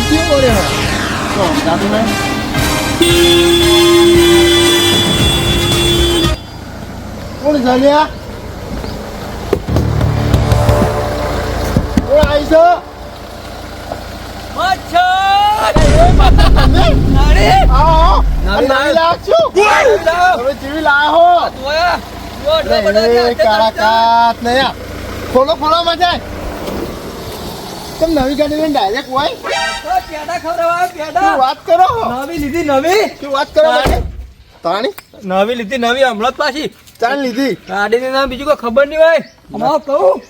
કેવું મળે હા. તો સમજાતું નહીં કોણ જલ્યા કોણ આવી છો. ખોલો ખોલો મજા તમે નવી ગાડી લઈને ડાયરેક્ટ હોય? શું વાત કરો નવી લીધી નવી. શું વાત કરો તાણી. નવી લીધી નવી હમણાં જ પાછી. ચાલ લીધી. ગાડી નામ બીજું કોઈ ખબર નહીં હોય. અમારો કહું.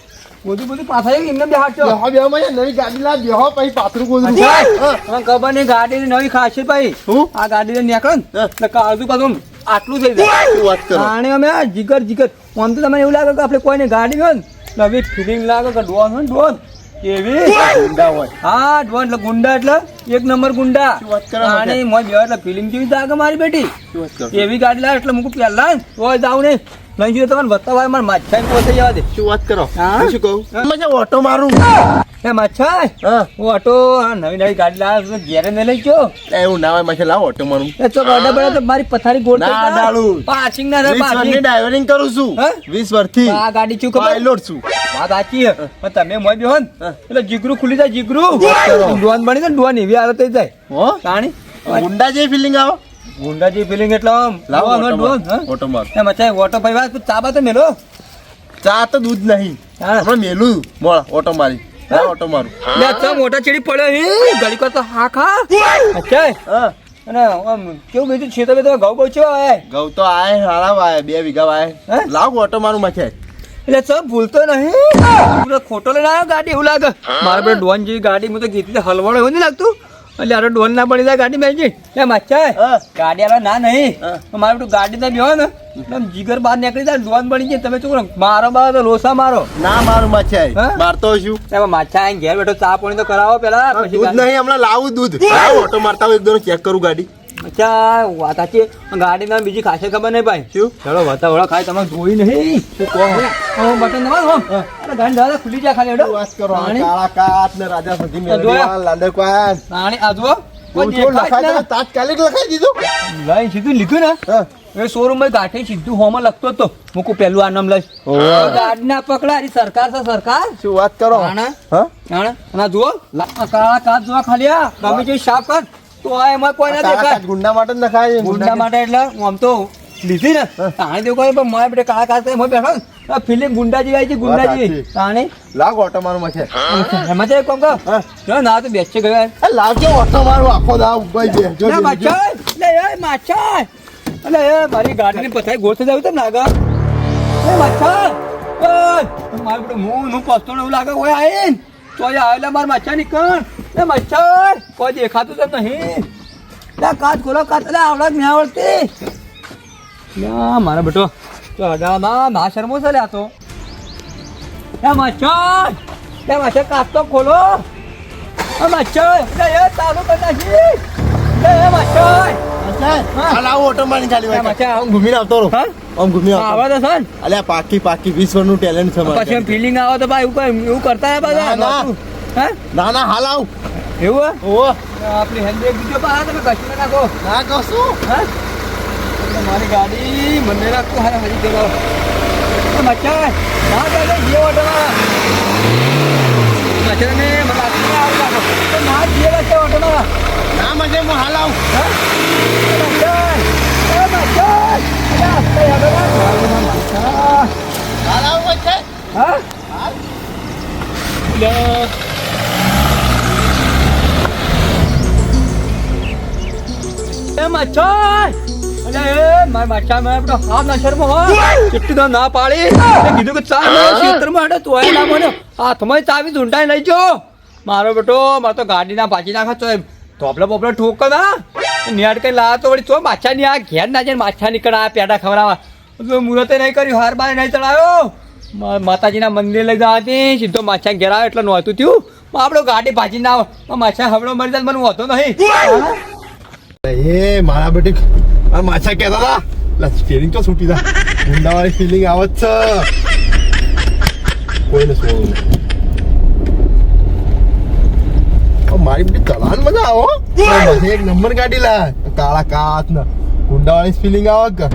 બધું બધું પાછા એમને બેહાડશો. હા બેહો મને નવી ગાડી લાવ બેહો પછી પાથરું ગોદરું હા. ખબર નહીં ગાડીની નવી ખાશે ભાઈ હું આ ગાડી ને નીકળો ને. એટલે કાળજુ પાછું આટલું થઈ જાય. વાત કરો? આને અમે જીગર જીગર. આમ તો તમને એવું લાગે કે આપણે કોઈને ગાડી હોય ને. નવી ફિલિંગ લાગે કે ડોન હોય ને ડોન એવી ગુંડા હોય. હા ડોન એટલે ગુંડા એટલે એક નંબર ગુંડા. અને મોય એટલે ફિલિંગ કેવી લાગે મારી બેટી એવી ગાડી લાવે એટલે મૂકું પહેલા ને તો જાવ ને જોઈએ તમારે બતાવાય મારે માછાઈ પહોંચી જવા દે. શું વાત કરો? હા? શું કહું? મજા ઓટો મારું. એ માછાઈ હું. ઓટો નવી નવી ગાડી લાવે ઘેરે ને લઈ ગયો. એવું ના હોય માછા લાવો ઓટો મારું. એ તો ગાડા બડા તો મારી પથારી ગોળ ના, ડાળું. પાર્કિંગ ના વીસ વર્ષની ડ્રાઈવરિંગ કરું છું. હા? વીસ વર્ષથી. આ ગાડી ચૂક પાયલોટ છું. વાત સાચી હે. પણ તમે મોય બેહો ને. એટલે જીગરું ખુલી જાય જીગરું. ડોન બની ને ડોન એવી હાલત થઈ જાય. હો? તાણી. ગુંડા જેવી ફિલિંગ આવે? ગુંડા બિલિંગ એટલે આમ. લાવો ઓટો ડોન ઓટો માર એ મચાઈ ઓટો ભાઈ વાત તું ચાબા તો મેલો? ચા તો દૂધ નહીં. હમણાં મેલું. મોળ ઓટો મારી. ઓટો મારું. લે તો મોટા ચીડી પડ્યો હે. ગળી તો હા ખા. અચ્છા હા. અને આમ કેવું બીજું? છે તો બે ઘઉં બહુ આય ઘઉં તો આય હારા વાય બે વીઘા હે? લાવ ઓટો મારું મચે એટલે સબ ભૂલતો નહીં. પૂરો ખોટો લઈને આવ્યો ગાડી એવું લાગે. મારા પેલા ડોન જેવી ગાડી મેં તો કીધી હલવાડો એવું નહીં લાગતું? એટલે અરે ડોન ના પડી જાય ગાડી મેં એ મચ્છા હા. ગાડી આવે ના નહીં. હા. મારે પેલું ગાડી ના બેહો ને. એટલે જીગર બહાર નીકળી જાય ડોન બની જાય. તમે શું મારો બાર તો લોસા મારો. ના મારો મચે હા? મારતો છું એમાં માછા આઈને ઘેર બેઠો ચા પાણી તો કરાવો પેલા. દૂધ નહીં હમણાં લાવું દૂધ. લાવો ઓટો મારતા હોય એકદમ ચેક કરું ગાડી. મચ્છા વાત સાચી. ગાડી ના બીજી ખાસે ખબર નહીં ભાઈ. શું? ચલો વતા વળો ખાય તમે જોઈ નહીં. શું કહો? બટન દબાવ. ગાડી દાદા ખુલી જાય ખાલી એડો વાત કરો? કાળા કાત ને રાજા સધી લાંડકવાન. જ ના. તમે તાત્કાલિક લખાઈ દીધું. સીધું લીધું ને? એ શોરૂમમાં ગાંઠી સીધું હોમાં લખતો હતો. મૂકું પેલું આ નામ લઈશ. ગાડી ના પકડા સરકાર છે સરકાર. શું વાત કરો? આ જુઓ કાળા કાચ જોવા ખાલી આ ગમે તે સાફ કર તો આ એમાં કોઈ ના દેખાય. ગુંડા માટે જ નખાય. ગુંડા માટે એટલે આમ તો લીધી ને. તાણે દેવું પણ મારે બેટે કાળા કાચ એમાં બેઠો ને ફિલિંગ ગુંડા આવી છે ગુંડાજી. તાણે. લાવ ઓટો મારું મચે તો કોમ કો. જો ના તો બેસે ગયો એ લાવજો ઓટો મારું આખો દા ઉભાઈ બે જો. માછાય લે એ માછા. અલે એ મારી ગાડીની પથારી ગોળ થઈ જાવ તેમ લાગા. એ માછા મારું પેલું મું નું પસ્તો એવું લાગે ઓય આઈન તો એ આવેલા માર માછા નીકળ. એ માછા કોઈ દેખાતું તો નહીં. લે કાચ ખોલો કાચ. લે આવડત નહીં આવડતી. ના મારા બેટો. તો અડામાં ના શરમો છે લે તો એ માછાય લે માછા કાચ તો ખોલો એ માછાય એ કરી નાખી એ તો તો બધા ના, ના. હાલ આવ એવું? આપણી હેન્ડબેગ બીજો પાસે તમે કશું નાખો ના કશું હે મારી ગાડી મને રાખતો હારે હજી ગયો મચ્છા ના? ચાલે જે ઓટોમાં મચ્છર ને. મને લાગતું ના આવું લાગો તો ના જે વચ્ચે ઓટોમાં ના. મજે હું હાલ આવ હે? મચ્છર માર મચ્છર મેં આપણો હાથ ના શર્મો કેટલી તો ના પાડી. કીધું કે ચા ના ક્ષેત્રમાં હેડે ના. મને હાથમાં ચાવી ઝૂંટાઈ લઈ જો. મારો બેટો મારે તો ગાડી ના પાછી નાખો તો ધોપલો બોપલો ઠોકો ના નેટ કઈ લાવો તો વળી તો માછા ની આ ઘેર ના જઈને માછા નીકળ્યા પેડા ખવડાવવા. મુહૂર્તે નહીં કર્યું હાર બાર નહીં ચડાયો માતાજીના મંદિર લઈ જવા હતી સીધો માછા ઘેર આવ્યો એટલે નહોતું થયું. આપણો ગાડી ભાજી ના આવે માછા હવડો મરી જાય મને હોતો નહીં. એ મારા બેટી આ માછા કહેતા હતા લા સ્ટીરિંગ તો છૂટી તા ગુંડાવાળી ફિલિંગ આવે જ છે કોઈને સોળું નહીં મારી બધી ચલાન મજા આવો એક નંબર કાઢી લા કાળા કાચ ના ગુંડા વાળી ફિલિંગ આવે કે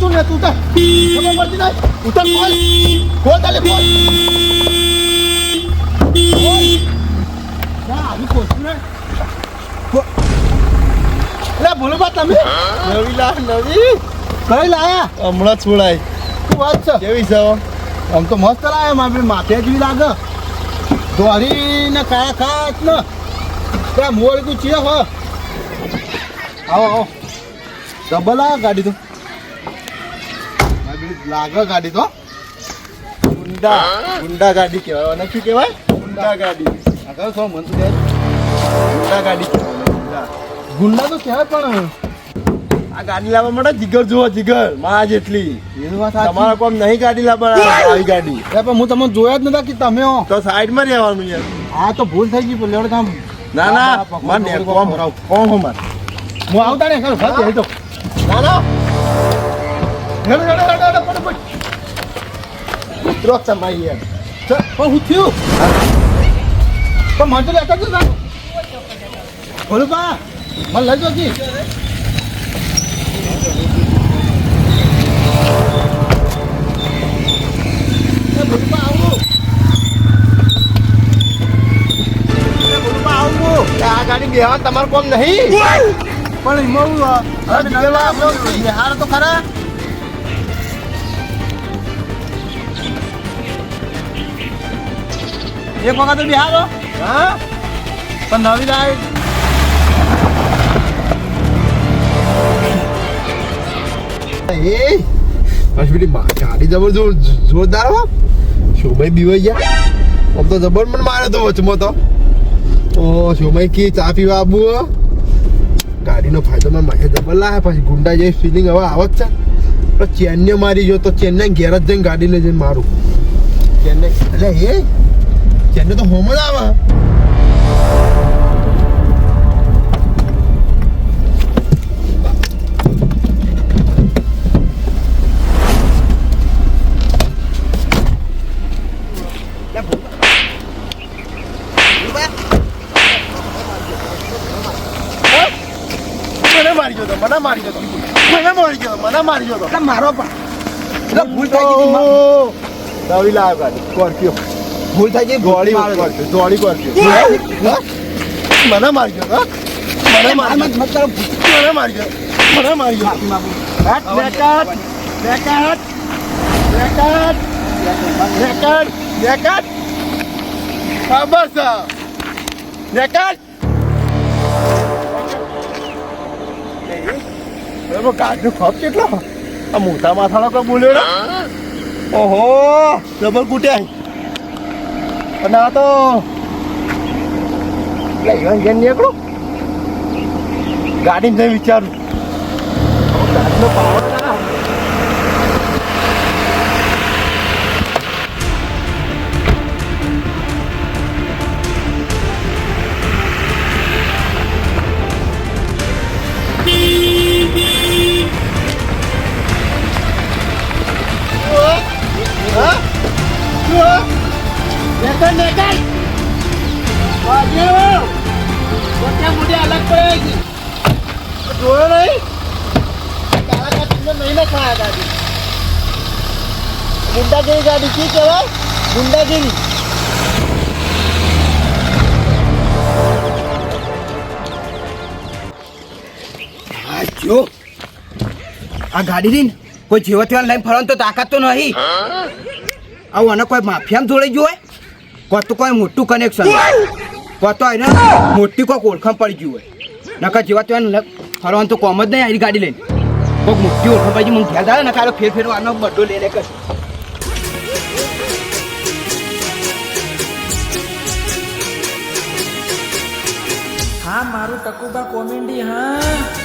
તું ને તું તો ઉતાર ખોલ ખોલ તાલે ખોલ. લે બોલો બા તમે નવી લા નવી કઈ લાયા હમણાં છોડાય શું વાત છે કેવી છે આમ તો મસ્ત લાયા મારી માથે જેવી લાગે દોરી ને કાયા ખાત ને ત્યાં મોર તું ચીએ હો આવો આવો ડબલ આ ગાડી તો લાગે ગાડી તો ગુંડા ગુંડા ગાડી કહેવાય અને શું કહેવાય ગુંડા ગાડી આગળ શું મન ગુંડા. ગાડી ગુંડા તો ક્યાં પણ આ ગાડી લાવવા માટે જીગર જુઓ જીગર. માં જેટલી. તમારા કોમ નહીં ગાડી લાવવા આવી ગાડી. પણ હું તમને જોયા જ નતા કે તમે હો. તો સાઈડમાં રહેવાનું યાર. હા તો ભૂલ થઈ ગઈ પણ લેવડ કામ. ના ના મને કોમ. ભરાવ કોમ હો માર. હું આવતા ને ખરો ફાતે હેડો ના ના. હેડો હેડો હેડો હેડો પડ પડ ઉતરો સમાઈ યાર. પણ હું થયું? પણ મને તો લેતા જ નતા. બા મને લઈ જો. કી એ બોલું આવું. એ આવું. આ ગાડી બેહવા તમારું કોમ નહીં. પણ એમાં બિહાર તો ખરા. એક વખત તો બિહાર હા? પણ નવી રાઈડ એ? પેલી ગાડી જબર જોર જોરદાર હો. શોભાઈ બીવાઈ ગયા. આમ તો જબર મને માર્યો તો વચમાં તો. ઓ શોભાઈ કી ચા પીવા ગાડીનો ફાયદો મને માથે જબર લાવે પછી ગુંડા જેવી ફિલિંગ હવે આવત છે. પણ ચેન્નઈ મારી જો તો ચેન્નઈ ઘેર જ જઈને ગાડી લઈ જઈને મારું. ચેન્નઈ એટલે એ? ચેન્નઈ તો હોમ જ આવે. મારી ગયો મને મારી ગયો મને મારી ગયો મને મારી ગયો તો. મારો પણ. ભૂલ થઈ ગઈ દવી લાવ ગાડી સ્કોર્પિયો. ભૂલ થઈ ગઈ દોડી દોડી સ્કોર્પિયો. મને મારી ગયો મને મારી મને મારી ગયો મને મારી ગયો કાટ બેકાટ બેકાટ બેકાટ બેકાટ ખબર છે? બસ બેકાટ બરાબર ખપ કેટલો? આ મોટા માથાનો કોઈ બોલ્યો ને? ઓહો, ડબલ કૂટ્યા. અને આ તો એટલે ઈવન જેમ નીકળો. ગાડી જઈ વિચારું. ગાડીનો પાવર જોયો નહીં? કાળા કાચીનો નહીં ને ખાયા ગાડી. ગુંડાગીરી ગાડી શી કહેવાય? ગુંડાગીરી. આ જો. આ ગાડી ની કોઈ જેવો તેવા લઈને ફરવાનું તો તાકાત તો નહીં. આવું અને કોઈ માફિયામાં જોડાઈ ગયું હોય કોઈ તો કોઈ મોટું કનેક્શન કોઈ તો એને મોટી કોઈ ઓળખાણ પડી ગયું હોય. નકર જેવા તેવા ફરવાનું તો કોમ જ નહીં આવી ગાડી લઈને. કોઈક મુક્તિ ઓળખો પછી મને ખ્યાલ આવે ને કાલે ફેર ફેર આનો બડ્ડો લઈ લે કર. હા, મારું ટકુબા કોમેડી, હા.